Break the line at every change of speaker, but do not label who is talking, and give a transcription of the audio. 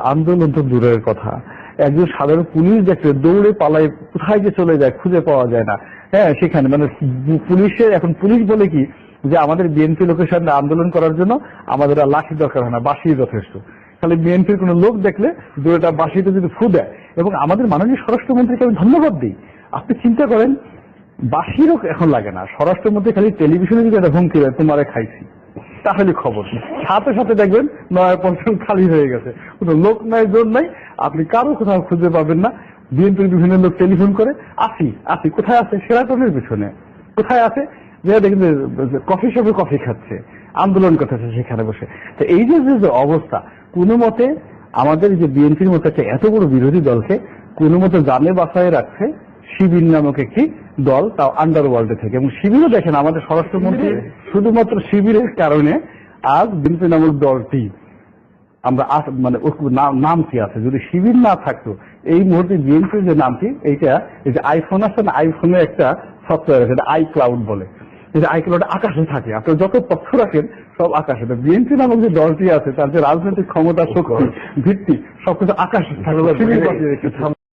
আন্দোলন তো দূরের কথা। একজন সাধারণ পুলিশ দেখলে দৌড়ে পালায়, কোথায় যে চলে যায় খুঁজে পাওয়া যায় না। হ্যাঁ সেখানে মানে পুলিশের, এখন পুলিশ বলে কি? যে আমাদের বিএনপি লোকের সাথে আন্দোলন করার জন্য আমাদের আর লাঠি দরকার হয় না বাসি যথেষ্ট। তাহলে বিএনপির কোন লোক দেখলে দূরেটা বাসিতে যদি ফু দেয়, এবং আমাদের মাননীয় স্বরাষ্ট্রমন্ত্রীকে আমি ধন্যবাদ দিই। আপনি চিন্তা করেন বাসিরও এখন লাগে না। স্বরাষ্ট্রমন্ত্রী খালি টেলিভিশনে যদি একটা হুমকি দেয়, তোমারে খাইছি। তাহলে খবর সাথে সাথে দেখবেন নয় পঞ্চম খালি হয়ে গেছে। লোক নাই, জোর নাই। আপনি কারও কোথাও খুঁজে পাবেন না। বিএনপির বিভিন্ন লোক টেলিফোন করে, আসি আসি, কোথায় আছে? সেরাটনের পিছনে। কোথায় আছে? যে দেখেন কফি শপে কফি খাচ্ছে, আন্দোলন করতেছে সেখানে বসে। তো এই যে যে অবস্থা, কোনো মতে আমাদের যে বিএনপির মতো একটা এত বড় বিরোধী দলকে কোনো মতো জানে বাসায় রাখছে শিবির নামক একটি দল তাও আন্ডারওয়ার্ল্ডে থেকে। এবং শিবিরও দেখেন আমাদের স্বরাষ্ট্রমন্ত্রী শুধুমাত্র শিবিরের কারণে আজ বিএনপি নামক দলটি আমরা মানে নাম- কি আছে। যদি শিবির না থাকতো এই মুহূর্তে বিএনপির যে নামটি এইটা এই যে আইফোন আছে না আইফোনে একটা সফটওয়্যার আছে আই ক্লাউড বলে। যে আই ক্লাউড আকাশে থাকে। আপনি যত তথ্য রাখেন সব আকাশে। বিএনপি নামক যে দলটি আছে তার যে রাজনৈতিক ক্ষমতা শক্তি ভিত্তি সবকিছু আকাশে থাকে।